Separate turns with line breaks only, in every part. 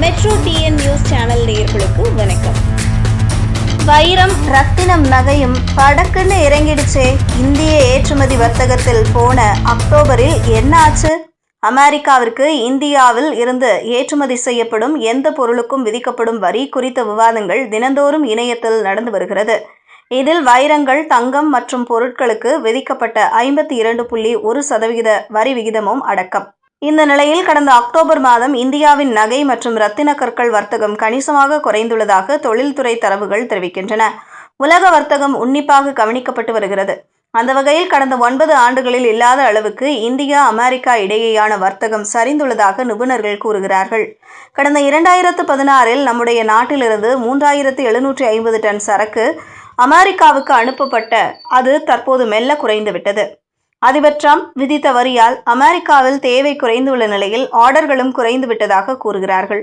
Metro TN news channel நேயர்களுக்கு வணக்கம்.
வைரம் ரத்தினம் நகையும் படக்குன்னு இறங்கிடுச்சே. இந்திய ஏற்றுமதி வர்த்தகத்தில் போன அக்டோபரில் என்ன ஆச்சு? அமெரிக்காவிற்கு இந்தியாவில் இருந்து ஏற்றுமதி செய்யப்படும் எந்த பொருளுக்கும் விதிக்கப்படும் வரி குறித்த விவாதங்கள் தினந்தோறும் இணையத்தில் நடந்து வருகிறது. இதில் வைரங்கள் தங்கம் மற்றும் பொருட்களுக்கு விதிக்கப்பட்ட ஐம்பத்தி இரண்டு புள்ளி ஒரு சதவிகித வரி விகிதமும் அடக்கம். இந்த நிலையில் கடந்த அக்டோபர் மாதம் இந்தியாவின் நகை மற்றும் ரத்தின கற்கள் வர்த்தகம் கணிசமாக குறைந்துள்ளதாக தொழில்துறை தரவுகள் தெரிவிக்கின்றன. உலக வர்த்தகம் உன்னிப்பாக கவனிக்கப்பட்டு வருகிறது. அந்த வகையில் கடந்த ஒன்பது ஆண்டுகளில் இல்லாத அளவுக்கு இந்தியா அமெரிக்கா இடையேயான வர்த்தகம் சரிந்துள்ளதாக நிபுணர்கள் கூறுகிறார்கள். கடந்த இரண்டாயிரத்து பதினாறில் நம்முடைய நாட்டிலிருந்து மூன்றாயிரத்து எழுநூற்றி ஐம்பது டன் சரக்கு அமெரிக்காவுக்கு அனுப்பப்பட்ட அது தற்போது மெல்ல குறைந்துவிட்டது. அதிபர் ட்ரம்ப் விதித்த வரியால் அமெரிக்காவில் தேவை குறைந்துள்ள நிலையில் ஆர்டர்களும் குறைந்து விட்டதாக கூறுகிறார்கள்.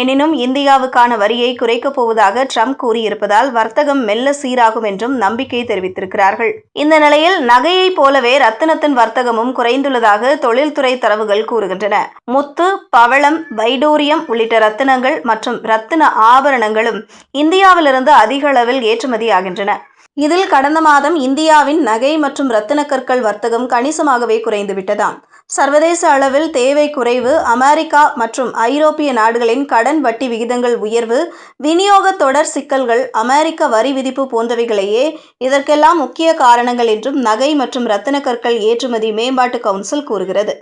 எனினும் இந்தியாவுக்கான வரியை குறைக்கப் போவதாக ட்ரம்ப் கூறியிருப்பதால் வர்த்தகம் மெல்ல சீராகும் என்றும் நம்பிக்கை தெரிவித்திருக்கிறார்கள். இந்த நிலையில் நகையைப் போலவே ரத்தினத்தின் வர்த்தகமும் குறைந்துள்ளதாக தொழில்துறை தரவுகள் கூறுகின்றன. முத்து பவளம் வைடூரியம் உள்ளிட்ட ரத்தினங்கள் மற்றும் ரத்தின ஆபரணங்களும் இந்தியாவிலிருந்து அதிக அளவில் ஏற்றுமதியாகின்றன. இதில் கடந்த மாதம் இந்தியாவின் நகை மற்றும் ரத்தின கற்கள் வர்த்தகம் கணிசமாகவே குறைந்துவிட்டதாம். சர்வதேச அளவில் தேவை குறைவு அமெரிக்கா மற்றும் ஐரோப்பிய நாடுகளின் கடன் வட்டி விகிதங்கள் உயர்வு விநியோக தொடர் சிக்கல்கள் அமெரிக்க வரி விதிப்பு போன்றவைகளையே இதற்கெல்லாம் முக்கிய காரணங்கள் என்றும் நகை மற்றும் ரத்தின கற்கள் ஏற்றுமதி மேம்பாட்டு கவுன்சில் கூறுகிறது.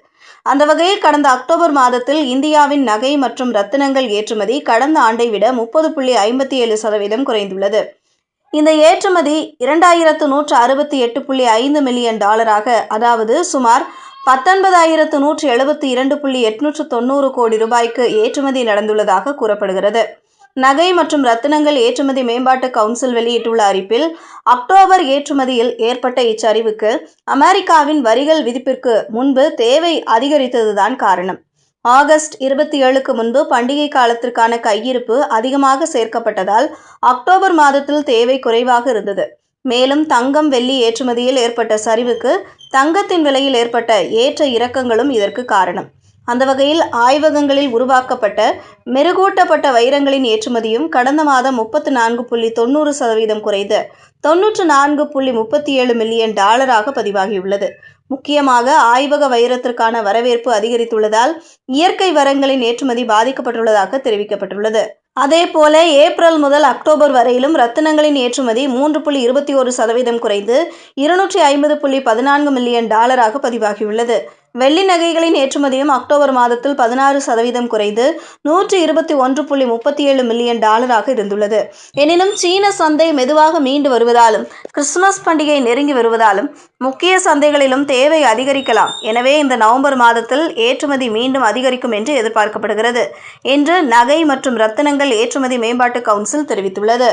அந்த வகையில் கடந்த அக்டோபர் மாதத்தில் இந்தியாவின் நகை மற்றும் ரத்தினங்கள் ஏற்றுமதி கடந்த ஆண்டை விட முப்பது புள்ளி ஐம்பத்தி ஏழு சதவீதம் குறைந்துள்ளது. இந்த ஏற்றுமதி இரண்டாயிரத்து நூற்று அறுபத்தி எட்டு புள்ளி ஐந்து மில்லியன் டாலராக அதாவது சுமார் பத்தொன்பதாயிரத்து நூற்று எழுபத்தி இரண்டு புள்ளி எட்நூற்று தொண்ணூறு கோடி ரூபாய்க்கு ஏற்றுமதி நடந்துள்ளதாக கூறப்படுகிறது. நகை மற்றும் ரத்தினங்கள் ஏற்றுமதி மேம்பாட்டு கவுன்சில் வெளியிட்டுள்ள அறிப்பில் அக்டோபர் ஏற்றுமதியில் ஏற்பட்ட இச்சரிவுக்கு அமெரிக்காவின் வரிகள் விதிப்பிற்கு முன்பு தேவை அதிகரித்ததுதான் காரணம். ஆகஸ்ட் இருபத்தி ஏழுக்கு முன்பு பண்டிகை காலத்திற்கான கையிருப்பு அதிகமாக சேர்க்கப்பட்டதால் அக்டோபர் மாதத்தில் தேவை குறைவாக இருந்தது. மேலும் தங்கம் வெள்ளி ஏற்றுமதியில் ஏற்பட்ட சரிவுக்கு தங்கத்தின் விலையில் ஏற்பட்ட ஏற்ற இறக்கங்களும் இதற்கு காரணம். அந்த வகையில் ஆய்வகங்களில் உருவாக்கப்பட்ட மெருகூட்டப்பட்ட வைரங்களின் ஏற்றுமதியும் கடந்த மாதம் முப்பத்து நான்கு புள்ளி தொண்ணூறு சதவீதம் குறைந்து தொன்னூற்று நான்கு புள்ளி முப்பத்தி ஏழு மில்லியன் டாலராக பதிவாகியுள்ளது. முக்கியமாக ஆய்வக வைரத்திற்கான வரவேற்பு அதிகரித்துள்ளதால் இயற்கை வரங்களின் ஏற்றுமதி பாதிக்கப்பட்டுள்ளதாக தெரிவிக்கப்பட்டுள்ளது. அதேபோல ஏப்ரல் முதல் அக்டோபர் வரையிலும் ரத்தினங்களின் ஏற்றுமதி மூன்று புள்ளி இருபத்தி ஒரு சதவீதம் குறைந்து இருநூற்றி ஐம்பது புள்ளி பதினான்கு மில்லியன் டாலராக பதிவாகியுள்ளது. வெள்ளி நகைகளின் ஏற்றுமதியும் அக்டோபர் மாதத்தில் பதினாறு சதவீதம் குறைந்து நூற்றி இருபத்தி ஒன்று புள்ளி முப்பத்தி ஏழு மில்லியன் டாலராக இருந்துள்ளது. எனினும் சீன சந்தை மெதுவாக மீண்டு வருவதாலும் கிறிஸ்துமஸ் பண்டிகை நெருங்கி வருவதாலும் முக்கிய சந்தைகளிலும் தேவை அதிகரிக்கலாம். எனவே இந்த நவம்பர் மாதத்தில் ஏற்றுமதி மீண்டும் அதிகரிக்கும் என்று எதிர்பார்க்கப்படுகிறது என்று நகை மற்றும் ரத்தினங்கள் ஏற்றுமதி மேம்பாட்டு கவுன்சில் தெரிவித்துள்ளது.